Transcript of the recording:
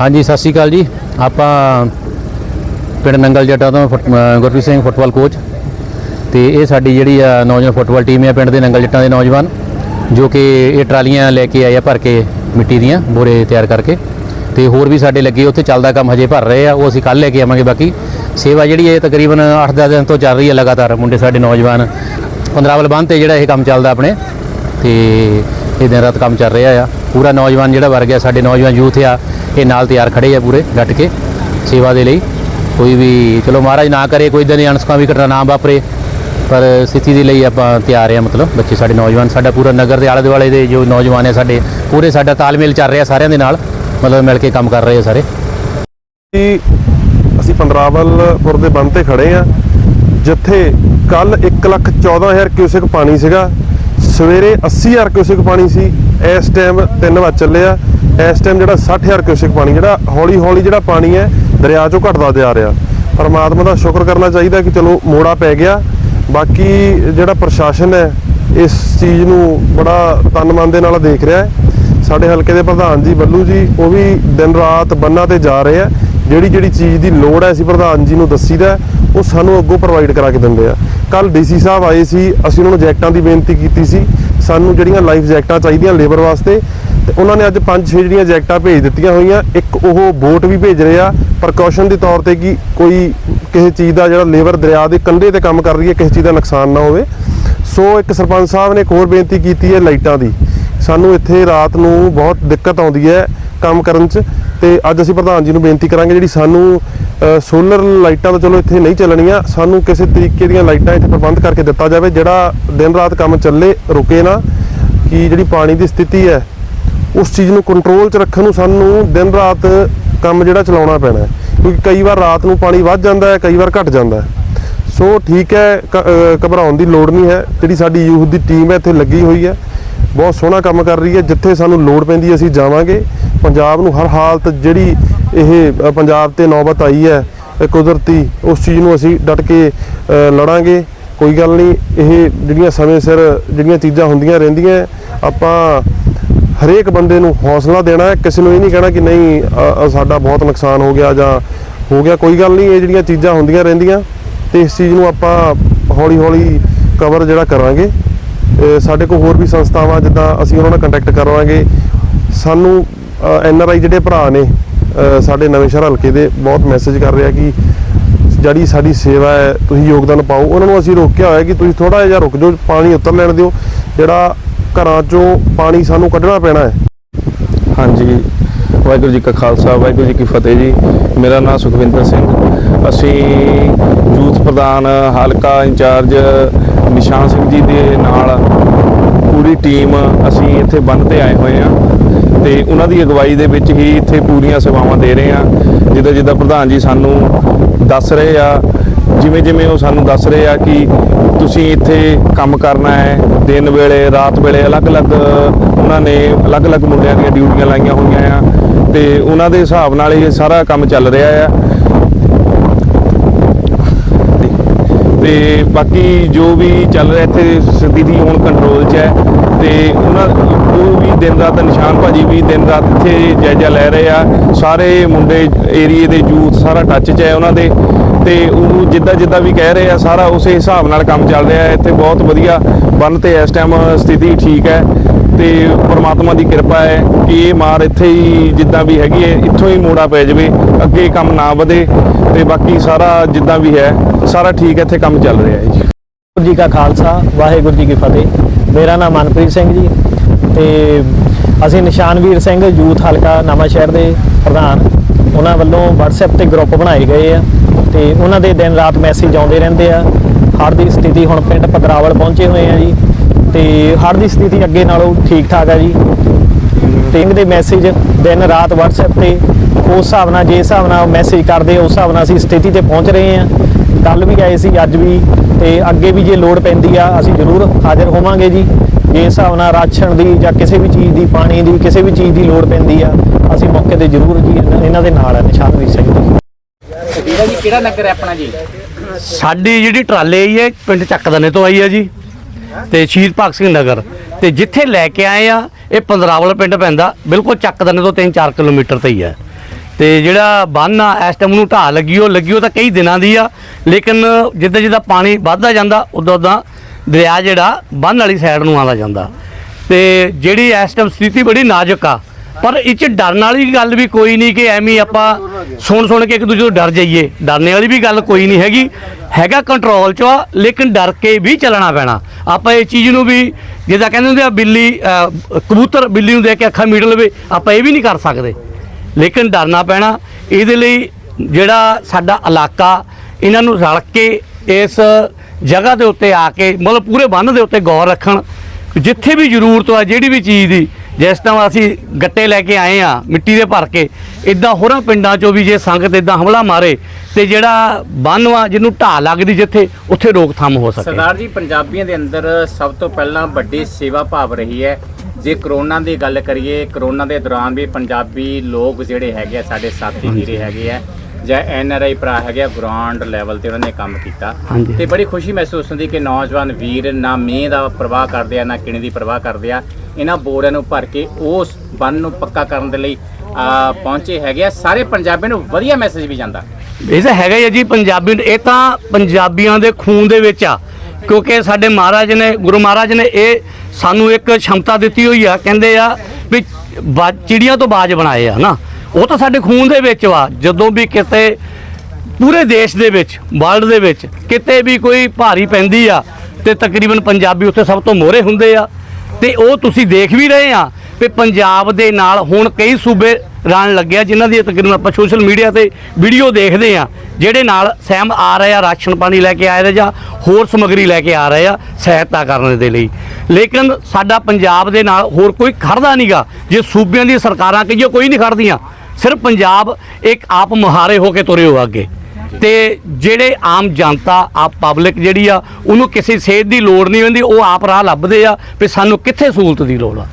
ਹਾਂਜੀ, ਸਤਿ ਸ਼੍ਰੀ ਅਕਾਲ ਜੀ। ਆਪਾਂ ਪਿੰਡ ਨੰਗਲ ਜੱਟਾ ਤੋਂ ਫੁੱਟ- ਗੁਰਪ੍ਰੀਤ ਸਿੰਘ ਫੁੱਟਬਾਲ ਕੋਚ ਤੇ ਇਹ ਸਾਡੀ ਜਿਹੜੀ ਆ ਨੌਜਵਾਨ ਫੁੱਟਬਾਲ ਟੀਮ ਹੈ ਪਿੰਡ ਦੇ ਨੰਗਲ ਜੱਟਾਂ ਦੇ ਨੌਜਵਾਨ, ਜੋ ਕਿ ਇਹ ਟਰਾਲੀਆਂ ਲੈ ਕੇ ਆਏ ਆ ਭਰ ਕੇ ਮਿੱਟੀ ਦੀਆਂ, ਬੋਰੇ ਤਿਆਰ ਕਰਕੇ। ਤੇ ਹੋਰ ਵੀ ਸਾਡੇ ਲੱਗੇ, ਉੱਥੇ ਚੱਲਦਾ ਕੰਮ ਹਜੇ ਭਰ ਰਹੇ ਆ, ਉਹ ਅਸੀਂ ਕੱਲ ਲੈ ਕੇ ਆਵਾਂਗੇ ਬਾਕੀ। ਸੇਵਾ ਜਿਹੜੀ ਹੈ ਤਕਰੀਬਨ 8-10 ਦਿਨ ਤੋਂ ਚੱਲ ਰਹੀ ਹੈ ਲਗਾਤਾਰ, ਮੁੰਡੇ ਸਾਡੇ ਨੌਜਵਾਨ। ਪੰਦਰਾਵਲ ਬੰਦ ਤੇ ਜਿਹੜਾ ਇਹ ਕੰਮ ਚੱਲਦਾ ਆਪਣੇ। ਤੇ ਇਹ ਦਿਨ ਰਾਤ ਕੰਮ ਚੱਲ ਰਿਹਾ ਆ। ਪੂਰਾ ਨੌਜਵਾਨ ਜਿਹੜਾ ਵਰਗ ਆ, ਸਾਡੇ ਨੌਜਵਾਨ ਯੂਥ ਆ ਇਹ ਨਾਲ ਤਿਆਰ ਖੜੇ ਆ ਪੂਰੇ ਡਟ ਕੇ, ਸੇਵਾ ਦੇ ਲਈ। ਕੋਈ ਵੀ, ਚਲੋ ਮਹਾਰਾਜ ਨਾ ਕਰੇ, ਕੋਈ ਇਦਾਂ ਦੀ ਅਣਸਕਾਂ ਵੀ ਘਟਨਾ ਨਾ ਵਾਪਰੇ, ਪਰ ਸਥਿਤੀ ਦੇ ਲਈ ਆਪਾਂ ਤਿਆਰ ਆ, ਮਤਲਬ ਬੱਚੇ ਸਾਡੇ ਨੌਜਵਾਨ, ਸਾਡਾ ਪੂਰਾ ਨਗਰ ਦੇ ਆਲੇ ਦੁਆਲੇ ਦੇ ਜੋ ਨੌਜਵਾਨ ਆ ਸਾਡੇ, ਪੂਰੇ ਸਾਡਾ ਤਾਲਮੇਲ ਚੱਲ ਰਿਹਾ ਸਾਰਿਆਂ ਦੇ ਨਾਲ, ਮਤਲਬ ਮਿਲ ਕੇ ਕੰਮ ਕਰ ਰਹੇ ਆ ਸਾਰੇ। ਅਸੀਂ ਪੰਦਰਾਵਲਪੁਰ ਦੇ ਬੰਦ ਤੇ ਖੜੇ ਆ। ਜਿੱਥੇ ਕੱਲ 114000 ਕਿਊਸਿਕ ਪਾਣੀ ਸੀਗਾ। ਸਵੇਰੇ 80000 ਕਿਊਸਿਕ ਪਾਣੀ ਸੀ। ਇਸ ਟਾਈਮ 3 ਵਜੇ ਚੱਲਿਆ ਇਸ ਟਾਈਮ ਜਿਹੜਾ 60000 ਕਿਊਸਿਕ ਪਾਣੀ, ਜਿਹੜਾ ਹੌਲੀ ਹੌਲੀ ਜਿਹੜਾ ਪਾਣੀ ਹੈ, ਦਰਿਆ ਚੋਂ ਘਟਦਾ ਜਾ ਰਿਹਾ। ਪਰਮਾਤਮਾ ਦਾ ਸ਼ੁਕਰ ਕਰਨਾ ਚਾਹੀਦਾ ਕਿ ਚਲੋ ਮੋੜਾ ਪੈ ਗਿਆ। ਬਾਕੀ ਜਿਹੜਾ ਪ੍ਰਸ਼ਾਸਨ ਹੈ, ਇਸ ਚੀਜ਼ ਨੂੰ ਬੜਾ ਤਨ ਮਨ ਦੇ ਨਾਲ ਦੇਖ ਰਿਹਾ ਹੈ। ਸਾਡੇ ਹਲਕੇ ਦੇ ਪ੍ਰਧਾਨ ਜੀ ਬੱਲੂ ਜੀ, ਉਹ ਵੀ ਦਿਨ ਰਾਤ ਬੰਨਾਂ ਤੇ ਜਾ ਰਹੇ ਆ। ਜਿਹੜੀ ਜਿਹੜੀ ਚੀਜ਼ ਦੀ ਲੋੜ ਹੈ, ਅਸੀਂ ਪ੍ਰਧਾਨ ਜੀ ਨੂੰ ਦੱਸੀਦਾ ਉਹ ਸਾਨੂੰ ਅੱਗੋਂ ਪ੍ਰੋਵਾਈਡ ਕਰਾ ਕੇ ਦਿੰਦੇ ਆ। ਕੱਲ ਡੀਸੀ ਸਾਹਿਬ ਆਏ ਸੀ, ਅਸੀਂ ਉਹਨਾਂ ਨੂੰ ਜੈਕਟਾਂ ਦੀ ਬੇਨਤੀ ਕੀਤੀ ਸੀ ਸਾਨੂੰ ਜਿਹੜੀਆਂ ਲਾਈਫ ਜੈਕਟਾਂ ਚਾਹੀਦੀਆਂ ਲੇਬਰ ਵਾਸਤੇ, ਤੇ ਉਹਨਾਂ ਨੇ ਅੱਜ 5-6 ਜਿਹੜੀਆਂ ਜੈਕਟਾਂ ਭੇਜ ਦਿੱਤੀਆਂ ਹੋਈਆਂ। ਇੱਕ ਉਹ ਬੋਟ ਵੀ ਭੇਜ ਰਹੇ ਆ। ਪ੍ਰਕਾਸ਼ਨ ਦੇ ਤੌਰ ਤੇ ਕਿ ਕੋਈ ਕਿਸੇ ਚੀਜ਼ ਦਾ ਜਿਹੜਾ ਲੇਬਰ ਦਰਿਆ ਦੇ ਕੰਢੇ ਤੇ ਕੰਮ ਕਰ ਰਹੀ ਹੈ, ਕਿਸੇ ਚੀਜ਼ ਦਾ ਨੁਕਸਾਨ ਨਾ ਹੋਵੇ। ਸੋ ਇੱਕ ਸਰਪੰਚ ਸਾਹਿਬ ਨੇ ਇੱਕ ਹੋਰ ਬੇਨਤੀ ਕੀਤੀ ਹੈ ਲਾਈਟਾਂ ਦੀ। ਸਾਨੂੰ ਇੱਥੇ ਰਾਤ ਨੂੰ ਬਹੁਤ ਦਿੱਕਤ ਆਉਂਦੀ ਹੈ ਕੰਮ ਕਰਨ 'ਚ। ਤੇ ਅੱਜ ਅਸੀਂ ਪ੍ਰਧਾਨ ਜੀ ਨੂੰ ਬੇਨਤੀ ਕਰਾਂਗੇ ਜਿਹੜੀ ਸਾਨੂੰ ਸੋਲਰ ਲਾਈਟਾਂ ਤਾਂ ਚਲੋ ਇੱਥੇ ਨਹੀਂ ਚੱਲਣੀਆਂ, ਸਾਨੂੰ ਕਿਸੇ ਤਰੀਕੇ ਦੀਆਂ ਲਾਈਟਾਂ ਇੱਥੇ ਪ੍ਰਬੰਧ ਕਰਕੇ ਦਿੱਤਾ ਜਾਵੇ, ਜਿਹੜਾ ਦਿਨ ਰਾਤ ਕੰਮ ਚੱਲੇ, ਰੁਕੇ ਨਾ, ਕਿ ਜਿਹੜੀ ਪਾਣੀ ਦੀ ਸਥਿਤੀ ਹੈ, ਉਸ ਚੀਜ਼ ਨੂੰ ਕੰਟਰੋਲ 'ਚ ਰੱਖਣ ਨੂੰ ਸਾਨੂੰ ਦਿਨ ਰਾਤ ਕੰਮ ਜਿਹੜਾ ਚਲਾਉਣਾ ਪੈਣਾ ਕਿਉਂਕਿ ਕਈ ਵਾਰ ਰਾਤ ਨੂੰ ਪਾਣੀ ਵੱਧ ਜਾਂਦਾ ਹੈ, ਕਈ ਵਾਰ ਘਟ ਜਾਂਦਾ ਹੈ। ਸੋ ਠੀਕ ਹੈ, ਕ- ਘਬਰਾਉਣ ਦੀ ਲੋੜ ਨਹੀਂ ਹੈ, ਜਿਹੜੀ ਸਾਡੀ ਯੂਥ ਦੀ ਟੀਮ ਹੈ, ਇੱਥੇ ਲੱਗੀ ਹੋਈ ਹੈ। ਬਹੁਤ ਸੋਹਣਾ ਕੰਮ ਕਰ ਰਹੀ ਹੈ, ਜਿੱਥੇ ਸਾਨੂੰ ਲੋੜ ਪੈਂਦੀ ਅਸੀਂ ਜਾਵਾਂਗੇ। ਪੰਜਾਬ ਨੂੰ ਹਰ ਹਾਲਤ ਜਿਹੜੀ ਇਹ ਪੰਜਾਬ ਤੇ ਨੌਬਤ ਆਈ ਹੈ ਕੁਦਰਤੀ, ਉਸ ਚੀਜ਼ ਨੂੰ ਅਸੀਂ ਡਟ ਕੇ ਲੜਾਂਗੇ। ਕੋਈ ਗੱਲ ਨਹੀਂ, ਇਹ ਜਿਹੜੀਆਂ ਸਮੇਂ ਸਿਰ ਜਿਹੜੀਆਂ ਚੀਜ਼ਾਂ ਹੁੰਦੀਆਂ ਰਹਿੰਦੀਆਂ, ਆਪਾਂ ਹਰੇਕ ਬੰਦੇ ਨੂੰ ਹੌਸਲਾ ਦੇਣਾ ਹੈ। ਕਿਸੇ ਨੂੰ ਇਹ ਨਹੀਂ ਕਹਿਣਾ ਕਿ ਨਹੀਂ ਸਾਡਾ ਬਹੁਤ ਨੁਕਸਾਨ ਹੋ ਗਿਆ ਜਾਂ ਹੋ ਗਿਆ, ਕੋਈ ਗੱਲ ਨਹੀਂ, ਇਹ ਜਿਹੜੀਆਂ ਚੀਜ਼ਾਂ ਹੁੰਦੀਆਂ ਰਹਿੰਦੀਆਂ, ਤੇ ਇਸ ਚੀਜ਼ ਨੂੰ ਆਪਾਂ ਹੌਲੀ ਹੌਲੀ ਕਵਰ ਜਿਹੜਾ ਕਰਾਂਗੇ। ਸਾਡੇ ਕੋਲ ਹੋਰ ਵੀ ਸੰਸਥਾਵਾਂ ਜਿੱਦਾਂ ਅਸੀਂ ਉਹਨਾਂ ਨਾਲ ਕੰਟੈਕਟ ਕਰਾਂਗੇ ਸਾਨੂੰ ਐਨ ਆਰ ਆਈ ਜਿਹੜੇ ਭਰਾ ਨੇ ਸਾਡੇ ਨਵੇਂ ਸ਼ਹਿਰ ਹਲਕੇ ਦੇ ਬਹੁਤ ਮੈਸੇਜ ਕਰ ਰਿਹਾ ਕਿ ਜਿਹੜੀ ਸਾਡੀ ਸੇਵਾ ਹੈ, ਤੁਸੀਂ ਯੋਗਦਾਨ ਪਾਓ। ਉਹਨਾਂ ਨੂੰ ਅਸੀਂ ਰੋਕਿਆ ਹੋਇਆ ਕਿ ਤੁਸੀਂ ਥੋੜਾ ਜਿਹਾ ਰੁਕ ਜਾਓ, ਪਾਣੀ ਉਤਰ ਲੈਣ ਦਿਓ। ਜਿਹੜਾ ਘਰਾਂ ਚੋਂ ਪਾਣੀ ਸਾਨੂੰ ਕੱਢਣਾ ਪੈਣਾ ਹੈ। ਹਾਂਜੀ, ਵਾਹਿਗੁਰੂ ਜੀ ਕਾ ਖਾਲਸਾ, ਵਾਹਿਗੁਰੂ ਜੀ ਕੀ ਫਤਿਹ ਜੀ। ਮੇਰਾ ਨਾਮ ਸੁਖਵਿੰਦਰ ਸਿੰਘ। ਅਸੀਂ ਯੂਥ ਪ੍ਰਧਾਨ ਹਲਕਾ ਇੰਚਾਰਜ ਨਿਸ਼ਾਨ ਸਿੰਘ ਜੀ ਦੇ ਨਾਲ ਪੂਰੀ ਟੀਮ ਅਸੀਂ ਇੱਥੇ ਬੰਨ ਤੇ ਆਏ ਹੋਏ ਹਾਂ। ਤੇ ਉਹਨਾਂ ਦੀ ਅਗਵਾਈ ਦੇ ਵਿੱਚ ਹੀ ਇੱਥੇ ਪੂਰੀਆਂ ਸੇਵਾਵਾਂ ਦੇ ਰਹੇ ਹਾਂ। ਜਿੱਦਾਂ ਜਿੱਦਾਂ ਪ੍ਰਧਾਨ ਜੀ ਸਾਨੂੰ ਦੱਸ ਰਹੇ ਆ, ਜਿਵੇਂ ਜਿਵੇਂ ਉਹ ਸਾਨੂੰ ਦੱਸ ਰਹੇ ਆ ਕਿ ਤੁਸੀਂ ਇੱਥੇ ਕੰਮ ਕਰਨਾ ਹੈ, ਦਿਨ ਵੇਲੇ, ਰਾਤ ਵੇਲੇ ਅਲੱਗ-ਅਲੱਗ ਉਹਨਾਂ ਨੇ ਅਲੱਗ-ਅਲੱਗ ਮੁੰਡਿਆਂ ਦੀਆਂ ਡਿਊਟੀਆਂ ਲਾਈਆਂ ਹੋਈਆਂ ਆ ਤੇ ਉਹਨਾਂ ਦੇ ਹਿਸਾਬ ਨਾਲ ਇਹ ਸਾਰਾ ਕੰਮ ਚੱਲ ਰਿਹਾ ਆ। ਤੇ ਬਾਕੀ ਜੋ ਵੀ ਚੱਲ ਰਿਹਾ ਇੱਥੇ ਸਥਿਤੀ ਹੁਣ ਕੰਟਰੋਲ 'ਚ ਹੈ ਤੇ ਉਹਨਾਂ ਉਹ ਵੀ ਦਿਨ ਰਾਤ ਨਿਸ਼ਾਨ ਭਾਜੀ ਵੀ ਦਿਨ ਰਾਤ ਇੱਥੇ ਜਾਇਜ਼ਾ ਲੈ ਰਹੇ ਆ। ਸਾਰੇ ਮੁੰਡੇ ਏਰੀਏ ਦੇ ਯੂਥ ਸਾਰਾ ਟੱਚ 'ਚ ਹੈ ਉਹਨਾਂ ਦੇ ਤੇ ਉਹ ਜਿੱਦਾਂ ਜਿੱਦਾਂ ਵੀ ਕਹਿ ਰਹੇ ਆ ਸਾਰਾ ਉਸੇ ਹਿਸਾਬ ਨਾਲ ਕੰਮ ਚੱਲ ਰਿਹਾ ਹੈ। ਇੱਥੇ ਬਹੁਤ ਵਧੀਆ ਬੰਨ ਤੇ ਇਸ ਟਾਈਮ ਸਥਿਤੀ ਠੀਕ ਹੈ ਤੇ ਪਰਮਾਤਮਾ ਦੀ ਕਿਰਪਾ ਹੈ ਕਿ ਇਹ ਮਾਰ ਇੱਥੇ ਹੀ ਜਿੱਦਾਂ ਵੀ ਹੈਗੀ ਹੈ, ਇੱਥੋਂ ਹੀ ਮੋੜਾ ਪੈ ਜਾਵੇ, ਅੱਗੇ ਕੰਮ ਨਾ ਵਧੇ ਤੇ ਬਾਕੀ ਸਾਰਾ ਜਿੱਦਾਂ ਵੀ ਹੈ ਸਾਰਾ ਠੀਕ ਹੈ, ਇੱਥੇ ਕੰਮ ਚੱਲ ਰਿਹਾ ਹੈ ਜੀ। ਵਾਹਿਗੁਰੂ ਜੀ ਕਾ ਖਾਲਸਾ, ਵਾਹਿਗੁਰੂ ਜੀ ਕੀ ਫਤਿਹ। ਮੇਰਾ ਨਾਮ ਮਨਪ੍ਰੀਤ ਸਿੰਘ ਜੀ ਤੇ ਅਸੀਂ ਨਿਸ਼ਾਨਵੀਰ ਸਿੰਘ ਯੂਥ ਹਲਕਾ ਨਵਾਂ ਸ਼ਹਿਰ ਦੇ ਪ੍ਰਧਾਨ। ਉਹਨਾਂ ਵੱਲੋਂ WhatsApp ਤੇ ਗਰੁੱਪ ਬਣਾਏ ਗਏ ਆ ਤੇ ਉਹਨਾਂ ਦੇ ਦਿਨ ਰਾਤ ਮੈਸੇਜ ਆਉਂਦੇ ਰਹਿੰਦੇ ਆ। ਹੜ੍ਹ ਦੀ ਸਥਿਤੀ ਹੁਣ ਪਿੰਡ ਪਦਰਾਵਲ ਪਹੁੰਚੇ ਹੋਏ ਆ ਜੀ ਤੇ ਹੜ੍ਹ ਦੀ ਸਥਿਤੀ ਅੱਗੇ ਨਾਲੋਂ ਠੀਕ ਠਾਕ ਆ ਜੀ। ਟਿੰਗ ਦੇ ਮੈਸੇਜ ਦਿਨ ਰਾਤ WhatsApp ਤੇ ਉਸ ਹਿਸਾਬ ਨਾਲ, ਜੇ ਹਿਸਾਬ ਨਾਲ ਮੈਸੇਜ ਕਰਦੇ, ਉਸ ਹਿਸਾਬ ਨਾਲ ਅਸੀਂ ਸਥਿਤੀ ਤੇ ਪਹੁੰਚ ਰਹੇ ਹਾਂ ਕੱਲ ਵੀ ਆਏ ਸੀ ਅੱਜ ਵੀ ਤੇ ਅੱਗੇ ਵੀ ਜੇ ਲੋੜ ਪੈਂਦੀ ਆ ਅਸੀਂ ਜ਼ਰੂਰ ਹਾਜ਼ਰ ਹੋਵਾਂਗੇ ਜੀ। ਜੇ ਹਿਸਾਬ ਨਾਲ ਰਾਸ਼ਨ ਦੀ ਜਾਂ ਕਿਸੇ ਵੀ ਚੀਜ਼ ਦੀ ਪਾਣੀ ਦੀ ਕਿਸੇ ਵੀ ਚੀਜ਼ ਦੀ ਲੋੜ ਪੈਂਦੀ ਆ ਅਸੀਂ ਮੌਕੇ ਤੇ ਜ਼ਰੂਰ ਜੀ ਇਹਨਾਂ- ਇਹਨਾਂ ਦੇ ਨਾਲ ਆ ਨਿਸ਼ਾਨਵੀਰ ਸਿੰਘ ਜੀ ਵੀਰਾ ਜੀ ਕਿਹੜਾ ਨਗਰ ਹੈ ਆਪਣਾ ਜੀ? ਸਾਡੀ ਜਿਹੜੀ ਟਰਾਲੇ ਆਈ ਹੈ ਪਿੰਡ ਚੱਕਦਨੇ ਤੋਂ ਆਈ ਹੈ ਜੀ ਤੇ ਸ਼ਹੀਦ ਭਗਤ ਸਿੰਘ ਨਗਰ। ਤੇ ਜਿੱਥੇ ਲੈ ਕੇ ਆਏ ਆ ਇਹ ਪੰਦਰਾਵਲ ਪਿੰਡ ਪੈਂਦਾ ਬਿਲਕੁਲ ਚੱਕਦਨੇ ਤੋਂ 3-4 ਕਿਲੋਮੀਟਰ ਤੇ ਹੀ ਹੈ। ਤੇ ਜਿਹੜਾ ਬੰਨ ਆ, ਇਸ ਟਾਈਮ ਨੂੰ ਢਾਹ ਲੱਗੀ, ਉਹ ਲੱਗੀ, ਉਹ ਤਾਂ ਕਈ ਦਿਨਾਂ ਦੀ ਆ। ਲੇਕਿਨ ਜਿੱਦਾਂ ਜਿੱਦਾਂ ਪਾਣੀ ਵੱਧਦਾ ਜਾਂਦਾ, ਉਦੋਂ ਉਦੋਂ ਦਰਿਆ ਜਿਹੜਾ ਬੰਨ ਵਾਲੀ ਸਾਈਡ ਨੂੰ ਆਉਂਦਾ ਜਾਂਦਾ। ਤੇ ਜਿਹੜੀ ਇਸ ਟਾਈਮ ਸਥਿਤੀ ਬੜੀ ਨਾਜ਼ੁਕ ਆ। ਪਰ ਇਹ ਚ ਡਰਨ ਵਾਲੀ ਗੱਲ ਵੀ ਕੋਈ ਨਹੀਂ ਕਿ ਐਵੇਂ ਆਪਾਂ ਸੁਣ ਸੁਣ ਕੇ ਇੱਕ ਦੂਜੇ ਤੋਂ ਡਰ ਜਾਈਏ। ਡਰਨੇ ਵਾਲੀ ਵੀ ਗੱਲ ਕੋਈ ਨਹੀਂ ਹੈਗੀ। ਹੈਗਾ ਕੰਟਰੋਲ ਚ ਆ, ਲੇਕਿਨ ਡਰ ਕੇ ਵੀ ਚੱਲਣਾ ਪੈਣਾ। ਆਪਾਂ ਇਹ ਚੀਜ਼ ਨੂੰ ਵੀ ਜਿੱਦਾਂ ਕਹਿੰਦੇ ਹੁੰਦੇ ਆ, ਬਿੱਲੀ ਕਬੂਤਰ ਬਿੱਲੀ ਨੂੰ ਦੇਖ ਕੇ ਅੱਖਾਂ ਮੀਟ ਲਵੇ, ਆਪਾਂ ਇਹ ਵੀ ਨਹੀਂ ਕਰ ਸਕਦੇ। ਲੇਕਿਨ ਡਰਨਾ ਪੈਣਾ। ਇਹਦੇ ਲਈ ਜਿਹੜਾ ਸਾਡਾ ਇਲਾਕਾ, ਇਹਨਾਂ ਨੂੰ ਰਲ ਕੇ ਇਸ ਜਗ੍ਹਾ ਦੇ ਉੱਤੇ ਆ ਕੇ, ਮਤਲਬ ਪੂਰੇ ਬੰਨ ਦੇ ਉੱਤੇ ਗੌਰ ਰੱਖਣ। ਜਿੱਥੇ ਵੀ ਜ਼ਰੂਰਤ ਆ, ਜਿਹੜੀ ਵੀ ਚੀਜ਼ ਦੀ, ਜਿਸ ਤਰ੍ਹਾਂ ਅਸੀਂ ਗੱਟੇ ਲੈ ਕੇ ਆਏ ਆ ਮਿੱਟੀ ਦੇ ਭਰ ਕੇ ਇਦਾਂ ਹੋਰਾਂ ਪਿੰਡਾਂ ਚੋਂ ਵੀ ਜੇ ਸੰਗਤ ਇਦਾਂ ਹਮਲਾ ਮਾਰੇ ਤੇ ਜਿਹੜਾ ਬੰਨ ਵਾ, ਜਿਹਨੂੰ ਢਾਹ ਲੱਗਦੀ ਜਿੱਥੇ, ਉੱਥੇ ਰੋਕਥਾਮ ਹੋ ਸਕੇ। ਸਰਦਾਰ ਜੀ, ਪੰਜਾਬੀਆਂ ਦੇ ਅੰਦਰ ਸਭ ਤੋਂ ਪਹਿਲਾਂ ਵੱਡੀ ਸੇਵਾ ਭਾਵ ਰਹੀ ਹੈ ਜੇ ਕਰੋਨਾ ਦੀ ਗੱਲ ਕਰੀਏ ਕਰੋਨਾ ਦੇ ਦੌਰਾਨ ਵੀ ਪੰਜਾਬੀ ਲੋਕ ਜਿਹੜੇ ਹੈਗੇ ਆ ਸਾਡੇ ਸਾਥੀ ਵੀਰੇ ਹੈਗੇ ਆ ਜਾਂ ਐਨ ਆਰ ਆਈ ਭਰਾ ਹੈਗੇ ਆ ਗਰਾਊਂਡ ਲੈਵਲ ਤੇ ਉਹਨਾਂ ਨੇ ਕੰਮ ਕੀਤਾ। ਹਾਂਜੀ। ਤੇ ਬੜੀ ਖੁਸ਼ੀ ਮਹਿਸੂਸ ਹੁੰਦੀ ਕਿ ਨੌਜਵਾਨ ਵੀਰ ਨਾ ਮੀਂਹ ਦਾ ਪ੍ਰਵਾਹ ਕਰਦੇ ਆ ਨਾ ਕਿਣੇ ਦੀ ਪ੍ਰਵਾਹ ਕਰਦੇ ਆ। ਇਹਨਾਂ ਬੋਰਿਆਂ ਨੂੰ ਭਰ ਕੇ ਉਸ ਬੰਨ ਨੂੰ ਪੱਕਾ ਕਰਨ ਦੇ ਲਈ ਆ ਪਹੁੰਚੇ ਹੈਗੇ ਆ। ਸਾਰੇ ਪੰਜਾਬੀਆਂ ਨੂੰ ਵਧੀਆ ਮੈਸੇਜ ਵੀ ਜਾਂਦਾ। ਇਹ ਤਾਂ ਹੈਗਾ ਹੀ ਆ ਜੀ ਪੰਜਾਬੀ ਇਹ ਤਾਂ ਪੰਜਾਬੀਆਂ ਦੇ ਖੂਨ ਦੇ ਵਿੱਚ ਆ। ਕਿਉਂਕਿ ਸਾਡੇ ਮਹਾਰਾਜ ਨੇ, ਗੁਰੂ ਮਹਾਰਾਜ ਨੇ ਇਹ ਸਾਨੂੰ ਇੱਕ ਸ਼ਮਤਾ ਦਿੱਤੀ ਹੋਈ ਆ, ਕਹਿੰਦੇ ਆ ਵੀ ਬਾ- ਚਿੜੀਆਂ ਤੋਂ ਬਾਜ ਬਣਾਏ ਆ ਨਾ। ਉਹ ਤਾਂ ਸਾਡੇ ਖੂਨ ਦੇ ਵਿੱਚ ਵਾ, ਜਦੋਂ ਵੀ ਕਿਤੇ ਪੂਰੇ ਦੇਸ਼ ਦੇ ਵਿੱਚ ਵਰਲਡ ਦੇ ਵਿੱਚ ਕਿਤੇ ਵੀ ਕੋਈ ਭਾਰੀ ਪੈਂਦੀ ਆ, ਤੇ ਤਕਰੀਬਨ ਪੰਜਾਬੀ ਉੱਥੇ ਸਭ ਤੋਂ ਮੋਹਰੇ ਹੁੰਦੇ ਆ, ਤੇ ਉਹ ਤੁਸੀਂ ਦੇਖ ਵੀ ਰਹੇ ਆ ਵੀ ਪੰਜਾਬ ਦੇ ਨਾਲ ਹੁਣ ਕਈ ਸੂਬੇ ਰਣ ਲੱਗਿਆ ਜਿਨ੍ਹਾਂ ਦੀ ਤਕਰੀਬਨ ਆਪਾਂ ਸੋਸ਼ਲ ਮੀਡੀਆ ਤੇ ਵੀਡੀਓ ਦੇਖਦੇ ਆ, ਜਿਹੜੇ ਨਾਲ ਸਹਿਮ ਆ ਰਹੇ ਆ, ਰਾਸ਼ਨ ਪਾਣੀ ਲੈ ਕੇ ਆ ਰਹੇ ਜਾਂ ਹੋਰ ਸਮੱਗਰੀ ਲੈ ਕੇ ਆ ਰਹੇ ਆ ਸਹਾਇਤਾ ਕਰਨ ਦੇ ਲਈ। ਲੇਕਿਨ ਸਾਡਾ ਪੰਜਾਬ ਦੇ ਨਾਲ ਹੋਰ ਕੋਈ ਖੜਦਾ ਨਹੀਂਗਾ ਜੇ ਸੂਬਿਆਂ ਦੀ ਸਰਕਾਰਾਂ ਕਹੀਏ ਕੋਈ ਨਹੀਂ ਖੜਦੀਆਂ, ਸਿਰਫ ਪੰਜਾਬ ਇੱਕ ਆਪ ਮੁਹਾਰੇ ਹੋ ਕੇ ਤੁਰੇ ਹੋ ਅੱਗੇ। ਤੇ ਜਿਹੜੇ ਆਮ ਜਨਤਾ, ਆਪ ਪਬਲਿਕ ਜਿਹੜੀ ਆ, ਉਹਨੂੰ ਕਿਸੇ ਸੇਧ ਦੀ ਲੋੜ ਨਹੀਂ ਹੁੰਦੀ, ਉਹ ਆਪ ਰਾਹ ਲੱਭਦੇ ਆ ਵੀ ਸਾਨੂੰ ਕਿੱਥੇ ਸਹੂਲਤ ਦੀ ਲੋੜ ਆ।